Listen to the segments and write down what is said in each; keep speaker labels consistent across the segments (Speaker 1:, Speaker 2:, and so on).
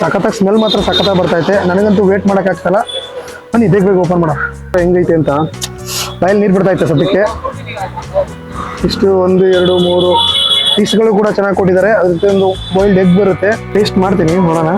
Speaker 1: ಸಖತ್ತಾಗಿ ಸ್ಮೆಲ್ ಮಾತ್ರ ಸಖತ್ತಾಗಿ ಬರ್ತೈತೆ. ನನಗಂತೂ ವೇಟ್ ಮಾಡೋಕ್ಕಾಗ್ತಲ್ಲ ನಾನು ಇದೇ ಬೇಗ ಓಪನ್ ಮಾಡೋ ಹೆಂಗೈತೆ ಅಂತ. ಬಾಯಲ್ಲಿ ನೀರು ಬಿಡ್ತೈತೆ ಸದ್ಯಕ್ಕೆ. ಇಷ್ಟು ಒಂದು, ಎರಡು, ಮೂರು ಪೀಸ್ಗಳು ಕೂಡ ಚೆನ್ನಾಗಿ ಕೊಟ್ಟಿದ್ದಾರೆ. ಅದಕ್ಕೆ ಒಂದು ಬಾಯ್ಲ್ಡ್ ಎಗ್ ಬರುತ್ತೆ. ಟೇಸ್ಟ್ ಮಾಡ್ತೀನಿ, ನೋಡೋಣ.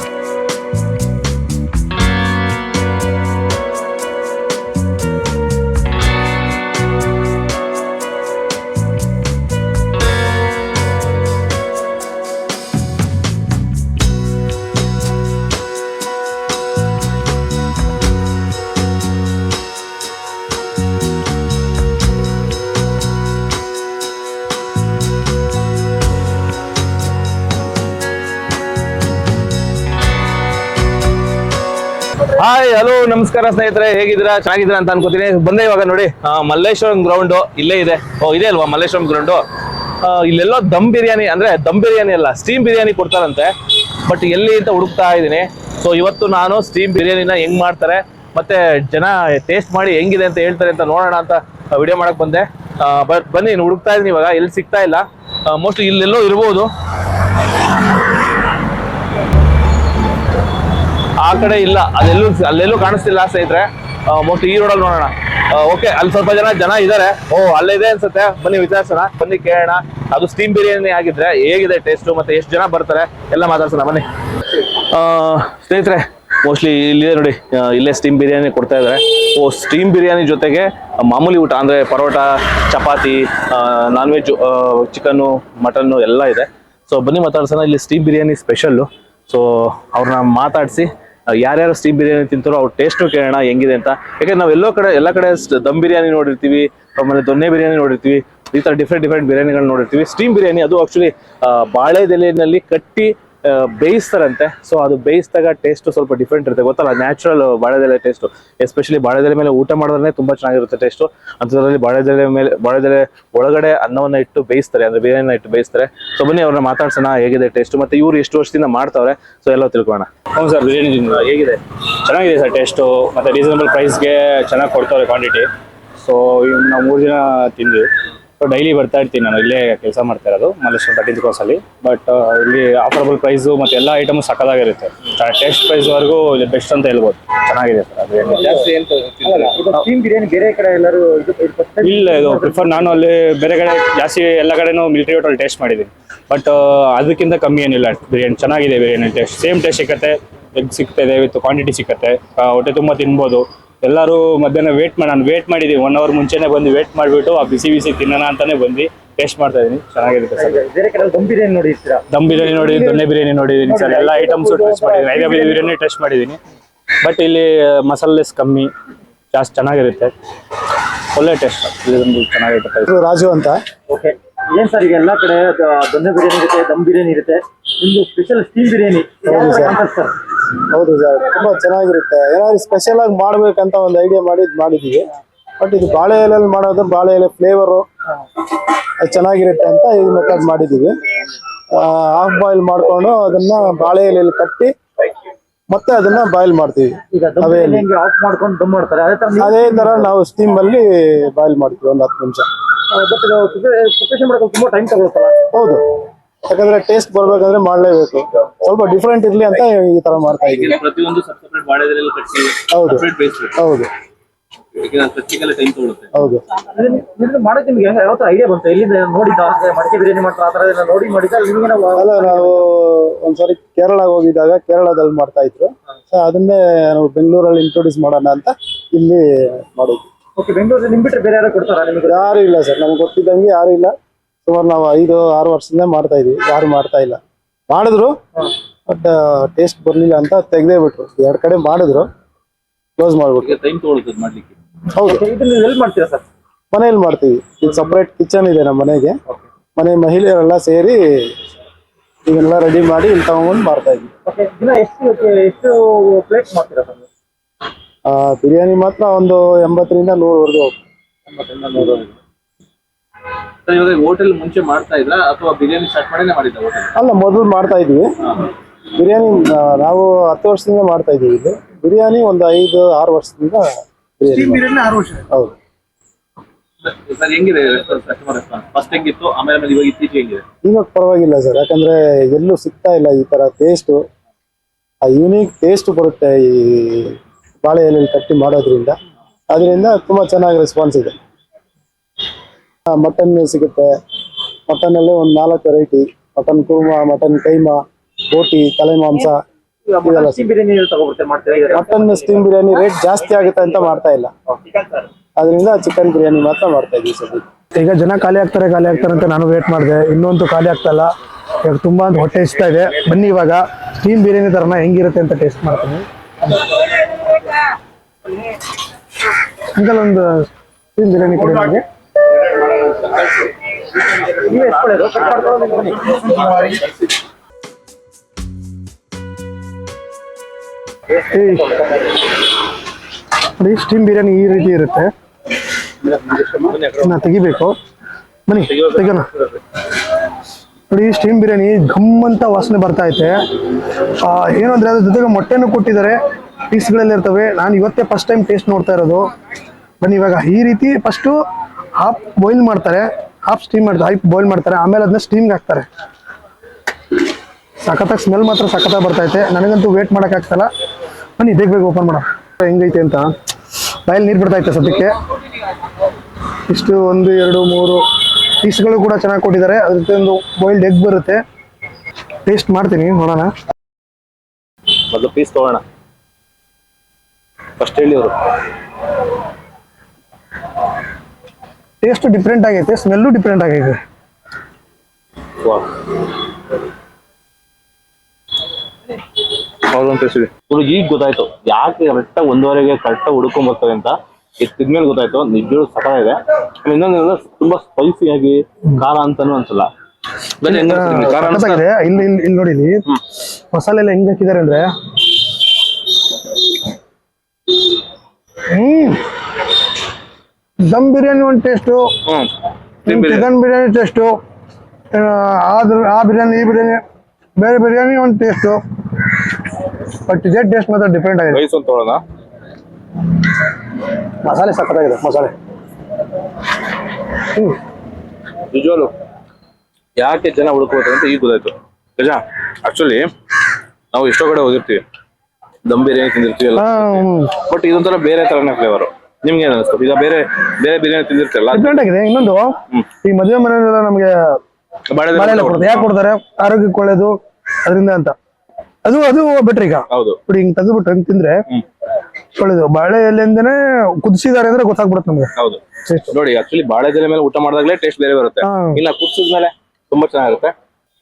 Speaker 2: ಹಾಯ್ ಹಲೋ ನಮಸ್ಕಾರ ಸ್ನೇಹಿತರೆ, ಹೇಗಿದ್ದೀರಾ? ಚೆನ್ನಾಗಿದ್ದೀರಾ ಅಂತ ಅನ್ಕೋತೀನಿ. ಬಂದೆ ಇವಾಗ ನೋಡಿ. ಮಲ್ಲೇಶ್ವರಂ ಗ್ರೌಂಡ್ ಇಲ್ಲೇ ಇದೆ. ಓ, ಇದೆ ಅಲ್ವಾ ಮಲ್ಲೇಶ್ವರಂ ಗ್ರೌಂಡು ಇಲ್ಲೆಲ್ಲೋ ದಮ್ ಬಿರಿಯಾನಿ, ಅಂದ್ರೆ ದಮ್ ಬಿರಿಯಾನಿ ಅಲ್ಲ ಸ್ಟೀಮ್ ಬಿರಿಯಾನಿ ಕೊಡ್ತಾರಂತೆ. ಬಟ್ ಎಲ್ಲಿ ಅಂತ ಹುಡುಕ್ತಾ ಇದ್ದೀನಿ. ಸೊ ಇವತ್ತು ನಾನು ಸ್ಟೀಮ್ ಬಿರಿಯಾನಿನ ಹೆಂಗ್ ಮಾಡ್ತಾರೆ, ಮತ್ತೆ ಜನ ಟೇಸ್ಟ್ ಮಾಡಿ ಹೆಂಗಿದೆ ಅಂತ ಹೇಳ್ತಾರೆ ಅಂತ ನೋಡೋಣ ಅಂತ ವಿಡಿಯೋ ಮಾಡಕ್ ಬಂದೆ. ಬಟ್ ಬನ್ನಿ ಹುಡುಕ್ತಾ ಇದೀನಿ ಇವಾಗ. ಎಲ್ಲಿ ಸಿಗ್ತಾ ಇಲ್ಲ. ಮೋಸ್ಟ್ಲಿ ಇಲ್ಲೆಲ್ಲೋ ಇರ್ಬೋದು. ಆ ಕಡೆ ಇಲ್ಲ. ಅದೆಲ್ಲೂ ಅಲ್ಲೆಲ್ಲೂ ಕಾಣಿಸ್ತಿಲ್ಲ ಸ್ನೇಹಿತರೆ. ಮೋಸ್ಟ್ ಈ ರೋಡಲ್ಲಿ ನೋಡೋಣ. ಓಕೆ ಅಲ್ಲಿ ಸ್ವಲ್ಪ ಜನ ಜನ ಇದ್ದಾರೆ ಓ, ಅಲ್ಲೇ ಇದೆ ಅನ್ಸುತ್ತೆ. ಬನ್ನಿ ವಿಚಾರಿಸೋಣ. ಬನ್ನಿ ಕೇಳೋಣ. ಅದು ಸ್ಟೀಮ್ ಬಿರಿಯಾನಿ ಆಗಿದ್ರೆ ಹೇಗಿದೆ ಟೇಸ್ಟು ಮತ್ತೆ ಎಷ್ಟು ಜನ ಬರ್ತಾರೆ? ಎಲ್ಲ ಮಾತಾಡ್ಸೋಣ. ಬನ್ನಿ. ಸ್ನೇಹಿತರೆ ಮೋಸ್ಟ್ಲಿ ಇಲ್ಲಿದೆ ನೋಡಿ. ಇಲ್ಲೇ ಸ್ಟೀಮ್ ಬಿರಿಯಾನಿ ಕೊಡ್ತಾ ಇದ್ದಾರೆ ಓ ಸ್ಟೀಮ್ ಬಿರಿಯಾನಿ ಜೊತೆಗೆ ಮಾಮೂಲಿ ಊಟ ಅಂದರೆ paratha, chapati non veg chicken mutton ಎಲ್ಲ ಇದೆ. ಸೊ ಬನ್ನಿ ಮಾತಾಡ್ಸೋಣ. ಇಲ್ಲಿ ಸ್ಟೀಮ್ ಬಿರಿಯಾನಿ ಸ್ಪೆಷಲ್ಲು ಸೊ ಅವ್ರನ್ನ ಮಾತಾಡಿಸಿ ಯಾರ್ಯಾರು ಸ್ಟೀಮ್ ಬಿರಿಯಾನಿ ತಿಂತಾರೋ ಅವ್ರ ಟೇಸ್ಟ್ ಕೇಳೋಣ, ಹೆಂಗಿದೆ ಅಂತ. ಯಾಕಂದ್ರೆ ನಾವು ಎಲ್ಲೋ ಕಡೆ, ಎಲ್ಲ ಕಡೆ ದಮ್ ಬಿರಿಯಾನಿ ನೋಡಿರ್ತೀವಿ, ಆಮೇಲೆ ದೊನ್ನೆ ಬಿರಿಯಾನಿ ನೋಡಿರ್ತೀವಿ, ಈ ಥರ ಡಿಫ್ರೆಂಟ್ ಡಿಫ್ರೆಂಟ್ ಬಿರಿಯಾನಿಗಳು ನೋಡಿರ್ತೀವಿ. ಸ್ಟೀಮ್ ಬಿರಿಯಾನಿ ಅದು ಆಕ್ಚುಲಿ ಬಾಳೆದೆಲೆಯಲ್ಲಿ ಕಟ್ಟಿ ಬೇಯಿಸ್ತಾರಂತೆ. ಸೊ ಅದು ಬೇಯಿಸಿದಾಗ ಟೇಸ್ಟ್ ಸ್ವಲ್ಪ ಡಿಫ್ರೆಂಟ್ ಇರುತ್ತೆ. ಗೊತ್ತಲ್ಲ ನ್ಯಾಚುರಲ್ ಬಾಳೆದೆಲೆ ಟೇಸ್ಟ್ ಎಸ್ಪೆಷಲಿ ಬಾಳೆದೆಲೆ ಮೇಲೆ ಊಟ ಮಾಡಿದ್ರೆ ತುಂಬಾ ಚೆನ್ನಾಗಿರುತ್ತೆ ಟೇಸ್ಟು ಅಂಥದ್ರಲ್ಲಿ ಬಾಳೆದೆಲೆ ಮೇಲೆ, ಬಾಳೆದೆಲೆ ಒಳಗಡೆ ಅನ್ನವನ್ನ ಇಟ್ಟು ಬೇಯಿಸ್ತಾರೆ, ಅಂದ್ರೆ ಬಿರಿಯಾನಿನ ಇಟ್ಟು ಬೇಯಿಸ್ತಾರೆ. ಸೊ ಬನ್ನಿ, ಅವ್ರನ್ನ ಮಾತಾಡ್ಸೋಣ, ಹೇಗಿದೆ ಟೇಸ್ಟ್ ಮತ್ತೆ ಇವ್ರು ಎಷ್ಟು ವರ್ಷದಿಂದ ಮಾಡ್ತಾವ್ರೆ ಸೊ ಎಲ್ಲ ತಿಳ್ಕೊಳ್ಳೋಣ.
Speaker 3: ಹ್ಞೂ ಸರ್, ಬಿರಿಯಾನಿ ಹೇಗಿದೆ? ಚೆನ್ನಾಗಿದೆ ಸರ್ ಟೇಸ್ಟು ಮತ್ತು ರೀಸನಬಲ್ ಪ್ರೈಸ್ಗೆ ಚೆನ್ನಾಗಿ ಕೊಡ್ತಾರೆ ಕ್ವಾಂಟಿಟಿ ಸೊ ನಾವು ಮೂರು ದಿನ ತಿಂದ್ವಿ. ಸೊ ಡೈಲಿ ಬರ್ತಾ ಇರ್ತೀನಿ ನಾನು. ಇಲ್ಲೇ ಕೆಲಸ ಮಾಡ್ತಾ ಇರೋದು ಮಲ್ಲೇಶ್ವರ ತರ್ಟೀನ್ ಕ್ರಾಸಲ್ಲಿ ಬಟ್ ಇಲ್ಲಿ ಆಫರಬಲ್ ಪ್ರೈಸು ಮತ್ತು ಎಲ್ಲ ಐಟಮು ಸಕ್ಕದಾಗಿರುತ್ತೆ ಟೇಸ್ಟ್ ಪ್ರೈಸ್ವರೆಗೂ ಇಲ್ಲಿ ಬೆಸ್ಟ್ ಅಂತ ಹೇಳ್ಬೋದು. ಚೆನ್ನಾಗಿದೆ ಸರ್ ಅದು ಏನು
Speaker 1: ಸ್ಟೀಮ್ ಬಿರಿಯಾನಿ ಬೇರೆ ಕಡೆ ಎಲ್ಲರೂ
Speaker 3: ಇಲ್ಲ ಇದು ಪ್ರಿಫರ್ ನಾನು ಅಲ್ಲಿ ಬೇರೆ ಕಡೆ ಜಾಸ್ತಿ ಎಲ್ಲ ಕಡೆನೂ ಮಿಲಿಟರಿ ಹೋಟೆಲ್ ಟೇಸ್ಟ್ ಮಾಡಿದ್ದೀನಿ. ಬಟ್ ಅದಕ್ಕಿಂತ ಕಮ್ಮಿ ಏನಿಲ್ಲ. ಬಿರಿಯಾನಿ ಚೆನ್ನಾಗಿದೆ ಬಿರಿಯಾನಿ ಟೇಸ್ಟ್ ಸೇಮ್ ಟೇಸ್ಟ್ ಸಿಗುತ್ತೆ ಎಗ್ ಸಿಗ್ತದೆ ವಿತ್ ಕ್ವಾಂಟಿಟಿ ಸಿಕ್ಕತ್ತೆ. ಆ, ಹೊಟ್ಟೆ ತುಂಬ ತಿನ್ಬೋದು. ಎಲ್ಲರೂ ಮಧ್ಯಾಹ್ನ ವೇಟ್ ಮಾಡಿ ನಾನು ವೇಟ್ ಮಾಡಿದೀನಿ. ಒನ್ ಅವರ್ ಮುಂಚೆನೆ ಬಂದು ವೇಟ್ ಮಾಡಿಬಿಟ್ಟು ಆ ಬಿಸಿ ಬಿಸಿ ತಿನ್ನೋಣ ಅಂತಾನೆ ಬಂದು ಟೇಸ್ಟ್ ಮಾಡ್ತಾ ಇದೀನಿ. ಚೆನ್ನಾಗಿರುತ್ತೆ ಸರ್
Speaker 1: ಬೇರೆ ಕಡೆ ದಮ್ ಬಿರಿಯಾನಿ ನೋಡಿರ್ತೀರಾ
Speaker 3: ದಮ್ ಬಿರಿಯಾನಿ ನೋಡಿದೀನಿ ದೊನ್ನೆ ಬಿರಿಯಾನಿ ನೋಡಿದ್ದೀನಿ ಸರ್ ಎಲ್ಲ ಐಟಮ್ಸು ಟೆಸ್ಟ್ ಮಾಡಿದ್ದೀನಿ ಐದು ಬಿರಿಯಾನಿ ಟೆಸ್ಟ್ ಮಾಡಿದ್ದೀನಿ ಬಟ್ ಇಲ್ಲಿ ಮಸಾಲೆಸ್ ಕಮ್ಮಿ. ಜಾಸ್ತಿ ಚೆನ್ನಾಗಿರುತ್ತೆ. ಒಳ್ಳೆ ಟೇಸ್ಟ್ ಇದೊಂದು ಚೆನ್ನಾಗಿರುತ್ತೆ
Speaker 1: ರಾಜು ಅಂತ.
Speaker 4: ಓಕೆ ಏನ್ ಸರ್ ಈಗ ಎಲ್ಲಾ ಕಡೆ ದೊಣ್ಣೆ ಬಿರಿಯಾನಿ ಇರುತ್ತೆ ದಮ್ ಬಿರಿಯಾನಿ ಇರುತ್ತೆ? ನಿಮ್ದು ಸ್ಪೆಷಲ್ ಸ್ಟೀಮ್ ಬಿರಿಯಾನಿ.
Speaker 1: ಸರ್. ಹೌದು ಸರ್ ತುಂಬಾ ಚೆನ್ನಾಗಿರುತ್ತೆ. ಏನಾದ್ರು ಸ್ಪೆಷಲ್ ಆಗಿ ಮಾಡ್ಬೇಕಂತ ಒಂದು ಐಡಿಯಾ ಮಾಡಿ ಇದ್ ಮಾಡಿದೀವಿ. ಬಟ್ ಇದು ಬಾಳೆ ಎಲೆಯಲ್ಲಿ ಮಾಡೋದು ಬಾಳೆ ಎಲೆ ಫ್ಲೇವರು ಅದು ಚೆನ್ನಾಗಿರುತ್ತೆ ಅಂತ ಈ ಮೆಥಡ್ ಮಾಡಿದೀವಿ. ಹಾಫ್ ಬಾಯ್ಲ್ ಮಾಡ್ಕೊಂಡು ಅದನ್ನ ಬಾಳೆ ಎಲೆಯಲ್ಲಿ ಕಟ್ಟಿ ಮತ್ತೆ ಅದನ್ನ ಬಾಯ್ಲ್ ಮಾಡ್ತೀವಿ
Speaker 4: ಈಗ ದಮ್
Speaker 1: ಅವೇ
Speaker 4: ಬಿರಿಯಾನಿ ಹೆಂಗೆ ಆಫ್ ಮಾಡ್ಕೊಂಡು ದಮ್ ಮಾಡ್ತಾರೆ. ಅದೇ ತರ
Speaker 1: ಅದೇ ತರ ನಾವು ಸ್ಟೀಮ್ ಅಲ್ಲಿ ಬಾಯ್ಲ್ ಮಾಡ್ತೀವಿ ಒಂದು ಹತ್ತು ನಿಮಿಷ.
Speaker 4: ಬಟ್ ಪ್ರಿಪರೇಷನ್ ಮಾಡೋಕೆ ತುಂಬಾ ಟೈಮ್
Speaker 1: ಹೌದು. ಯಾಕಂದ್ರೆ ಟೇಸ್ಟ್ ಬರ್ಬೇಕಂದ್ರೆ ಮಾಡ್ಲೇಬೇಕು. ಸ್ವಲ್ಪ ಡಿಫ್ರೆಂಟ್ ಇರ್ಲಿ ಅಂತ ಈ ತರ ಮಾಡ್ತಾ ಇದೀವಿ
Speaker 2: ಪ್ರತಿಯೊಂದು ಸಪ್ರೇಟ್ ಬಾಳೆದೆಲೆಲ್ಲ ಕಟ್ಟಿ
Speaker 1: ಹೌದು.
Speaker 2: ಸಪ್ರೇಟ್ ಬೇಯಿಸ್ಬೇಕು
Speaker 1: ಹೌದು.
Speaker 2: ಕಚ್ಚಿಗೆಲ್ಲ ಟೈಮ್ ತಗೊಳುತ್ತೆ.
Speaker 1: ಹೌದು.
Speaker 4: ಮಾಡೋಕೆ ನಿಮ್ಗೆ ಯಾವ ತರ ಐಡಿಯಾ ಬಂತು? ಎಲ್ಲಿಂದ ನೋಡಿದ್ದ? ಅಂದ್ರೆ ಮಡಿಕೆ ಬಿರಿಯಾನಿ ಮಾಡ್ತಾರೆ ಆ ತರ ಎಲ್ಲ ನೋಡಿ ಮಾಡಿದ್ದ? ನಿಮ್ಗೆ ನಾವು
Speaker 1: ಅಲ್ಲ ನಾವು ಒಂದ್ಸರಿ ಕೇರಳ ಹೋಗಿದ್ದಾಗ ಕೇರಳದಲ್ಲಿ ಮಾಡ್ತಾ ಇದ್ರು. ಸೊ ಅದನ್ನೇ ನಾವು ಬೆಂಗಳೂರಲ್ಲಿ ಇಂಟ್ರೊಡ್ಯೂಸ್ ಮಾಡೋಣ ಅಂತ ಇಲ್ಲಿ ಮಾಡಿದ್ವಿ.
Speaker 4: ಓಕೆ ಬೆಂಗಳೂರಲ್ಲಿ ನಿಮ್ ಬಿಟ್ರೆ ಬೇರೆ ಯಾರು ಕೊಡ್ತಾರಾ ನಿಮಗೆ?
Speaker 1: ಯಾರು ಇಲ್ಲ ಸರ್ ನಮ್ಗೆ ಗೊತ್ತಿದ್ದಂಗೆ ಯಾರು ಇಲ್ಲ. ಸುಮಾರು ನಾವು ಐದು ಆರು ವರ್ಷದಿಂದ ಮಾಡ್ತಾ ಇದೀವಿ. ಯಾರು ಮಾಡ್ತಾ ಇಲ್ಲ. ಮಾಡಿದ್ರು ಬಟ್ ಟೇಸ್ಟ್ ಬರ್ಲಿಲ್ಲ ಅಂತ ತೆಗ್ದೇ ಬಿಟ್ರು ಎರಡ್ ಕಡೆ ಮಾಡಿದ್ರು ಕ್ಲೋಸ್ ಮಾಡ್ಬಿಟ್ರು.
Speaker 2: ಟೈಮ್ ತಗೊಳುತ್ತೆ ಮಾಡ್ಲಿಕ್ಕೆ.
Speaker 1: ಹೌದು.
Speaker 4: ಇದು ನೀವು ಎಲ್ಲಿ ಮಾಡ್ತೀರಾ ಸರ್?
Speaker 1: ಮನೇಲಿ ಮಾಡ್ತೀವಿ. ಇದು ಸಪ್ರೇಟ್ ಕಿಚನ್ ಇದೆ ನಮ್ಮ ಮನೆಗೆ. ಮನೆ ಮಹಿಳೆಯರೆಲ್ಲ ಸೇರಿ ಇದನ್ನೆಲ್ಲ ರೆಡಿ ಮಾಡಿ ಇಲ್ಲಿ ತಗೊಂಡ್ಬಂದು ಮಾಡ್ತಾ
Speaker 4: ಇದ್ದೀವಿ. ಎಷ್ಟು ಎಷ್ಟು ಪ್ಲೇಟ್ ಮಾಡ್ತೀರಾ ಸರ್
Speaker 1: ಆ, ಬಿರಿಯಾನಿ ಮಾತ್ರ ಒಂದು ಎಂಬತ್ತರಿಂದ ನೂರವರೆಗೂ.
Speaker 2: ಸರ್ ಇವಾಗ ಹೋಟೆಲ್ ಮುಂಚೆ ಮಾಡ್ತಾ ಇದ್ರ? ಅಥವಾ ಬಿರಿಯಾನಿ ಸ್ಟಾರ್ಟ್ ಮಾಡಿನೇ ಮಾಡಿದ್ದ ಹೋಟೆಲ್?
Speaker 1: ಅಲ್ಲ ಮೊದಲು ಮಾಡ್ತಾ ಇದ್ವಿ. ಬಿರಿಯಾನಿ ನಾವು ಹತ್ತು ವರ್ಷದಿಂದ ಮಾಡ್ತಾ ಇದೀವಿ ಇಲ್ಲಿ. ಬಿರಿಯಾನಿ ಒಂದು ಐದು ಆರು ವರ್ಷದಿಂದ ಬಿರಿಯಾನಿ
Speaker 4: ಬಿರಿಯಾನಿ ಆರು ವರ್ಷ.
Speaker 1: ಹೌದು.
Speaker 2: ಸರ್ ಹೆಂಗಿದೆ ಕಸ್ಟಮರ್ ರೆಸ್ಪಾನ್ಸ್ ಫಸ್ಟ್ ಹೆಂಗಿತ್ತು ಆಮೇಲೆ ಆಮೇಲೆ ಇವಾಗ ಇತ್ತೀಚೆಗೆ ಹೆಂಗಿದೆ?
Speaker 1: ಇವಾಗ ಪರವಾಗಿಲ್ಲ ಸರ್. ಯಾಕಂದ್ರೆ ಎಲ್ಲೂ ಸಿಗ್ತಾ ಇಲ್ಲ ಈ ತರ ಟೇಸ್ಟ್ ಆ ಯೂನಿಕ್ ಟೇಸ್ಟ್ ಬರುತ್ತೆ ಈ ಬಾಳೆ ಎಲೆಯಲ್ಲಿ ಕಟ್ಟಿ ಮಾಡೋದ್ರಿಂದ. ಅದರಿಂದ ತುಂಬಾ ಚೆನ್ನಾಗಿ ರೆಸ್ಪಾನ್ಸ್ ಇದೆ. ಮಟನ್ ಸಿಗುತ್ತೆ. ಮಟನ್ ಅಲ್ಲೇ ಒಂದ್ ನಾಲ್ಕು variety mutton korma mutton keema boti ತಲೆ ಮಾಂಸ ಮಟನ್ ಸ್ಟೀಮ್ ಬಿರಿಯಾನಿ ರೇಟ್ ಜಾಸ್ತಿ ಆಗುತ್ತೆ ಅಂತ ಮಾಡ್ತಾ ಇಲ್ಲ. ಅದರಿಂದ ಚಿಕನ್ ಬಿರಿಯಾನಿ ಮಾತ್ರ ಮಾಡ್ತಾ ಇದ್ದೀವಿ ಸರ್
Speaker 5: ಈಗ ಜನ ಖಾಲಿ ಆಗ್ತಾರೆ ಖಾಲಿ ಆಗ್ತಾರೆ ಅಂತ ನಾನು ವೇಟ್ ಮಾಡಿದೆ. ಇನ್ನೊಂದು ಖಾಲಿ ಆಗ್ತಾ ಇಲ್ಲ. ಇವಾಗ ತುಂಬಾ ಅಂತ ಹೊಟ್ಟೆ ಇಷ್ಟ ಇದೆ. ಬನ್ನಿ ಇವಾಗ. ಸ್ಟೀಮ್ ಬಿರಿಯಾನಿ ತರನ ಹೆಂಗಿರುತ್ತೆ ಅಂತ ಟೇಸ್ಟ್ ಮಾಡ್ತೀನಿ. ಅಂಕಲ್ ಒಂದು ಸ್ಟೀಮ್ ಬಿರಿಯಾನಿ ಕೊಡಿ ನನಗೆ ನೋಡಿ ಸ್ಟೀಮ್ ಬಿರಿಯಾನಿ ಈ ರೀತಿ ಇರುತ್ತೆ. ನಾ ತೆಗಿಬೇಕು. ಬನ್ನಿ ತೆಗೋಣ ನೋಡಿ ಸ್ಟೀಮ್ ಬಿರಿಯಾನಿ ಘಮ್ ಅಂತ ವಾಸನೆ ಬರ್ತಾ ಐತೆ. ಏನು ಅಂದ್ರೆ ಅದ್ರ ಜೊತೆಗೆ ಮೊಟ್ಟೆನೂ ಕೊಟ್ಟಿದ್ದಾರೆ. ಪೀಸ್ಗಳಲ್ಲಿ ಇರ್ತವೆ. ನಾನು ಇವತ್ತೇ ಫಸ್ಟ್ ಟೈಮ್ ಟೇಸ್ಟ್ ನೋಡ್ತಾ ಇರೋದು. ಬನ್ನಿ, ಇವಾಗ ಈ ರೀತಿ ಫಸ್ಟು ಹಾಫ್ ಬಾಯ್ಲ್ ಮಾಡ್ತಾರೆ. ಹಾಫ್ ಸ್ಟೀಮ್ ಮಾಡಿದ್ರು ಹೈಪ್ ಬಾಯ್ಲ್ ಮಾಡ್ತಾರೆ, ಆಮೇಲೆ ಅದನ್ನ ಸ್ಟೀಮ್ಗೆ ಹಾಕ್ತಾರೆ. ಸಖತ್ತಾಗಿ ಸ್ಮೆಲ್ ಮಾತ್ರ ಸಖತ್ತಾಗಿ ಬರ್ತೈತೆ. ನನಗಂತೂ ವೇಟ್ ಮಾಡೋಕ್ಕಾಗ್ತಲ್ಲ ಬನ್ನಿ, ಬೇಗ ಬೇಗ ಓಪನ್ ಮಾಡೋ ಹೆಂಗೈತೆ ಅಂತ. ಬಾಯಲ್ಲಿ ನೀರು ಬಿಡ್ತೈತೆ ಸದ್ಯಕ್ಕೆ. ಇಷ್ಟು ಒಂದು, ಎರಡು, ಮೂರು ಪೀಸ್ಗಳು ಕೂಡ ಚೆನ್ನಾಗಿ ಕೊಟ್ಟಿದ್ದಾರೆ. ಅದ್ರ ಜೊತೆ ಒಂದು ಬಾಯ್ಲ್ಡ್ ಎಗ್ ಬರುತ್ತೆ. ಟೇಸ್ಟ್ ಮಾಡ್ತೀನಿ, ನೋಡೋಣ.
Speaker 2: ಮೊದಲು ಪೀಸ್ ತಗೋಣ ಫಸ್ಟ್ ಹೇಳಿ ಅವರು.
Speaker 5: ಟೇಸ್ಟ್ ಡಿಫ್ರೆಂಟ್ ಆಗೈತೆ ಸ್ಮೆಲ್ಲು ಡಿಫ್ರೆಂಟ್ ಆಗೈತೆ
Speaker 2: ಹುಡುಗಿ ಈಗ ಗೊತ್ತಾಯ್ತು. ಯಾಕೆ ಕರೆಕ್ಟ್ ಒಂದೂವರೆಗೆ ಕರೆಕ್ಟ್ ಹುಡ್ಕೊಂಡ್ ಬರ್ತವೆ ಅಂತ? ಇದು ತಿದ್ಮೇಲೆ ಗೊತ್ತಾಯ್ತು. ನಿಜಗಳು ಸಕಲ ಇದೆ. ಇನ್ನೊಂದ್ ತುಂಬಾ ಸ್ಪೈಸಿ ಆಗಿ ಖಾರ ಅಂತಾನು ಅನ್ಸಲ್ಲ.
Speaker 5: ಇಲ್ಲಿ ಇಲ್ಲಿ ನೋಡಿ ಮಸಾಲೆ ಎಲ್ಲ ಹೆಂಗ್ ಹಾಕಿದಾರೆ ಅಂದ್ರೆ ದಮ್ ಬಿರಿಯಾನಿ ಒಂದು ಟೇಸ್ಟು
Speaker 2: ಹ್ಮ್.
Speaker 5: ಚಿಕನ್ ಬಿರಿಯಾನಿ. ಟೇಸ್ಟು ಆದ್ರ ಆ ಬಿರಿಯಾನಿ ಈ ಬಿರಿಯಾನಿ ಬೇರೆ ಬಿರಿಯಾನಿ ಒಂದು ಟೇಸ್ಟು. ಬಟ್ ಇದೇ ಟೇಸ್ಟ್ ಮಾತ್ರ ಡಿಪೆಂಡ್ ಆಗಿದೆ.
Speaker 2: ರೈಸ್ ಒಂದು ತಗೊಳ್ಳೋಣ.
Speaker 5: ಮಸಾಲೆ ಸಕ್ಕತ್ತಾಗಿದೆ ಮಸಾಲೆ. ಹ್ಞೂ
Speaker 2: ನಿಜವಾಗ್ಲು ಯಾಕೆ ಜನ ಹುಡುಕೋತಾರೆ ಅಂತ ಈಗ ಗೊತ್ತಾಯ್ತು. ನಿಜ ಆಕ್ಚುಲಿ ನಾವು ಎಷ್ಟೋ ಕಡೆ ಹೋಗಿರ್ತೀವಿ. ದಮ್ ಬಿರಿಯಾನಿ ತಿಂದಿರ್ತೀವಿ ಎಲ್ಲ
Speaker 5: ಹ್ಮ್.
Speaker 2: ಬಟ್ ಇದೊಂಥರ ಬೇರೆ ತರನೇ ಫ್ಲೇವರ್ ನಿಮ್ಗೆ ಏನ್ ಅನಿಸ್ತು ಈಗ ಬೇರೆ ಬೇರೆ ಬಿರಿಯಾನಿ ತಿಂದಿರ್ತಾರಲ್ಲ?
Speaker 5: ಡಿಫ್ರೆಂಟ್ ಆಗಿದೆ. ಇನ್ನೊಂದು ಈ ಮದುವೆ ಮನೆಯಲ್ಲ ನಮಗೆ
Speaker 2: ಬಾಳೆ
Speaker 5: ಕೊಡ್ತಾರೆ. ಯಾಕೆ ಕೊಡ್ತಾರೆ? ಆರೋಗ್ಯಕ್ಕೆ ಒಳ್ಳೇದು ಅದರಿಂದ ಅಂತ. ಅದು ಅದು ಬೆಟ್ರ್ ಈಗ.
Speaker 2: ಹೌದು.
Speaker 5: ನೋಡಿ ಹಿಂಗ್ ತೆಗೆದ್ಬಿಟ್ಟು ಹಂಗ್ ತಿಂದ್ರೆ ಒಳ್ಳೇದು. ಬಾಳೆ ಎಲೆಯಿಂದನೇ ಕುದಿಸಿದಾರೆ ಅಂದ್ರೆ ಗೊತ್ತಾಗ್ಬಿಡುತ್ತೆ ನಮ್ಗೆ.
Speaker 2: ಹೌದು. ನೋಡಿ ಆಕ್ಚುಲಿ ಬಾಳೆ ಎಲೆ ಮೇಲೆ ಊಟ ಮಾಡಿದಾಗಲೇ ಟೇಸ್ಟ್ ಬೇರೆ ಬರುತ್ತೆ. ಇಲ್ಲ ಕುದಿಸಿದ್ಮೇಲೆ ತುಂಬಾ ಚೆನ್ನಾಗಿರುತ್ತೆ.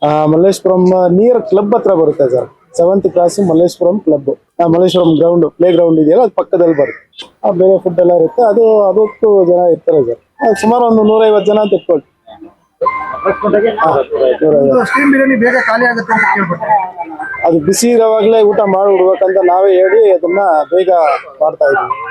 Speaker 1: ಆ, ಮಲ್ಲೇಶ್ವರಂ ನಿಯರ್ ಕ್ಲಬ್ ಹತ್ರ ಬರುತ್ತೆ sir. Seventh class Malleshwaram club Malleshwaram ground play ground ಇದೆಯಲ್ಲ ಅದು ಪಕ್ಕದಲ್ಲಿ ಬರುತ್ತೆ. ಆ, ಬೇರೆ ಫುಡ್ ಎಲ್ಲ ಇರುತ್ತೆ. ಅದು ಅದೊತ್ತು ಜನ ಇರ್ತಾರೆ ಸರ್. ಅದು ಸುಮಾರು ಒಂದು ನೂರೈವತ್ತು ಜನ ಅಂತ
Speaker 5: ಇಟ್ಕೊಳ್ತೀವಿ
Speaker 1: ಅದು ಬಿಸಿ ಇರೋವಾಗಲೇ ಊಟ ಮಾಡಿ ಬಿಡ್ಬೇಕಂತ ನಾವೇ ಹೇಳಿ ಅದನ್ನ ಬೇಗ ಮಾಡ್ತಾ ಇದ್ವಿ